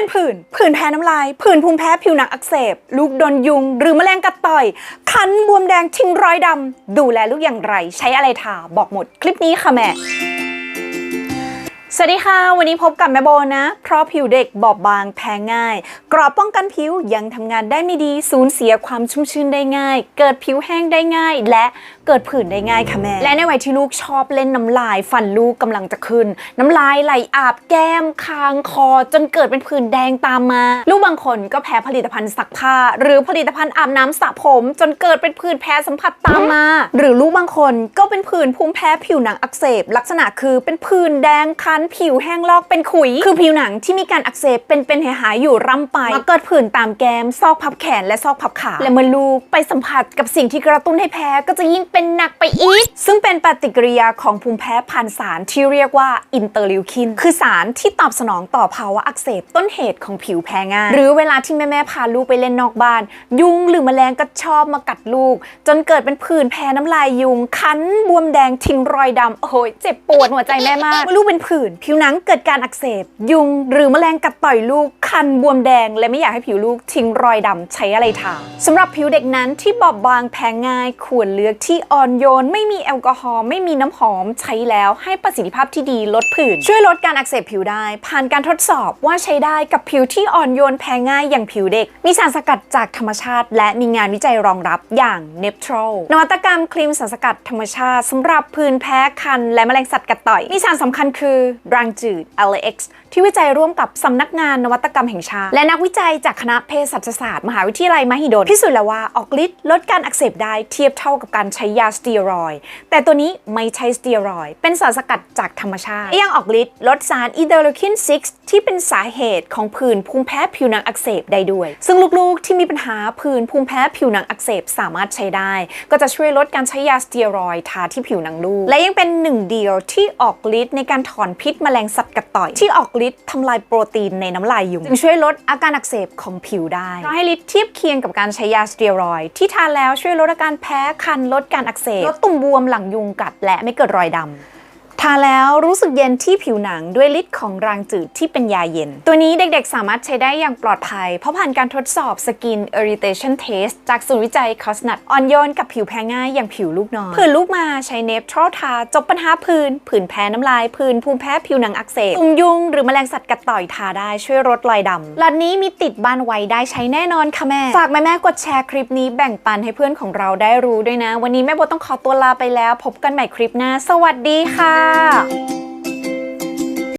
เป็นผื่น ผื่นแพ้น้ำลาย ผื่นภูมิแพ้ผิวหนังอักเสบ ลูกโดนยุง หรือแมลงกัดต่อย คันบวมแดงทิ้งรอยดำ ดูแลลูกอย่างไร ใช้อะไรทา บอกหมด คลิปนี้ค่ะแม่ สวัสดีค่ะ วันนี้พบกับแม่โบนะ เพราะผิวเด็กบอบบางแพ้ง่าย กรอบป้องกันผิวยังทำงานได้ไม่ดี สูญเสียความชุ่มชื้นได้ง่าย เกิดผิวแห้งได้ง่าย และ เกิดผื่นได้ง่ายค่ะแม่ และในวัยที่ลูกชอบเล่นน้ำลาย ฟันลูกกำลังจะขึ้น น้ำลายไหลอาบแก้มคางคอ จนเกิดเป็นผื่นแดงตามมา ลูกบางคนก็แพ้ผลิตภัณฑ์ซักผ้า หรือผลิตภัณฑ์อาบน้ำสระผม จนเกิดเป็นผื่นแพ้สัมผัสตามมา หรือลูกบางคนก็เป็นผื่นภูมิแพ้ผิวหนังอักเสบ ลักษณะคือเป็นผื่นแดงคันผิวแห้งลอกเป็นขุย คือผิวหนังที่มีการอักเสบเป็นเป็นหายหายๆอยู่ร่ำไปมาเกิดผื่นตามแก้มซอกพับแขนและซอกพับขาและเมื่อลูกไปสัมผัสกับสิ่งที่กระตุ้นให้แพ้ก็จะยิ่งเป็นหนักไปอีก ซึ่งเป็นปฏิกิริยาของภูมิแพ้ผ่านสารที่เรียกว่าอินเตอร์ลิวคิน คือสารที่ตอบสนองต่อภาวะอักเสบต้นเหตุของผิวแพ้ง่าย หรือเวลาที่แม่แม่ๆพาลูกไปเล่นนอกบ้าน ยุงหรือแมลงก็ชอบมากัดลูก จนเกิดเป็นผื่นแพ้น้ำลายยุง คันบวมแดงทิ้งรอยดำโอ้ยเจ็บปวดหัวใจแม่มากเมื่อลูกเป็นผื่นผิวหนังเกิดการอักเสบ ยุง หรือแมลงกัดต่อยลูกคันบวมแดง และไม่อยากให้ผิวลูกทิ้งรอยดำใช้อะไรทาสำหรับผิวเด็กนั้นที่บอบบางแพ้ง่ายควรเลือกที่อ่อนโยน ไม่มีแอลกอฮอล์ไม่มีน้ำหอมใช้แล้วให้ประสิทธิภาพที่ดีลดผื่น ช่วยลดการอักเสบผิวได้ ผ่านการทดสอบว่าใช้ได้กับผิวที่อ่อนโยนแพ้ง่ายอย่างผิวเด็ก มีสารสกัดจากธรรมชาติ และมีงานวิจัยรองรับอย่าง n e p t r o นวัตกรรมครีมสารสกัดธรรมชาติสำหรับผื่นแพ้คัน และแมลงสัตว์กัดต่อยมีสารสำคัญคือรังจืด LX ที่วิจัยร่วมกับสำนักงานนวัตกรรมแห่งชาติ และนักวิจัยจากคณะเภสัชศาสตร์มหาวิทยาลัยมหิดลพิสูจน์แล้วว่าออกฤทธิ์ลดการอักเสบได้เทียบเท่ากับการใช้ยาสเตียรอยแต่ตัวนี้ไม่ใช่สเตียรอยเป็นสารสกัดจากธรรมชาติ ยังออกฤทธิ์ลดสารอิเตอร์ลูคิน 6 ที่เป็นสาเหตุของผื่นภูมิแพ้ผิวหนังอักเสบได้ด้วย ซึ่งลูกๆที่มีปัญหาผื่นภูมิแพ้ผิวหนังอักเสบสามารถใช้ได้ ก็จะช่วยลดการใช้ยาสเตียรอยทาที่ผิวหนังลูก และยังเป็นหนึ่งเดียวที่ออกฤทธิ์ในการถอนพิษแมลงสัตว์กัดต่อย ที่ออกฤทธิ์ทำลายโปรตีนในน้ำลายยุงจึงช่วยลดอาการอักเสบของผิวได้เราให้ฤทธิ์เทียบเคียงกับการใช้ยาสเตียรอยที่ทานแล้วช่วยลดอาการแพ้คันลดการอักเสบลดตุ่มบวมหลังยุงกัดและไม่เกิดรอยดำ ทาแล้วรู้สึกเย็นที่ผิวหนังด้วยฤทธิ์ของรางจืดที่เป็นยาเย็น ตัวนี้เด็กๆ สามารถใช้ได้อย่างปลอดภัย เพราะผ่านการทดสอบ Skin Irritation Test จากศูนย์วิจัยคอสนัดอ่อนโยนกับผิวแพ้ง่ายอย่างผิวลูกน้อยผื่นลูกมาใช้เนฟทรอทา จบปัญหาผื่นผื่นแพ้น้ำลายผื่นภูมิแพ้ผิวหนังอักเสบตุ่มยุงหรือแมลงสัตว์กัดต่อยทาได้ช่วยลดรอยดำหลอตนี้มีติดบ้านไว้ได้ใช้แน่นอนค่ะแม่ฝากแม่ๆกดแชร์คลิปนี้แบ่งปันให้เพื่อนของเราได้รู้ด้วยนะ วันนี้แม่โบต้องขอตัวลาไปแล้ว พบกันใหม่คลิปหน้า สวัสดีค่ะ 안.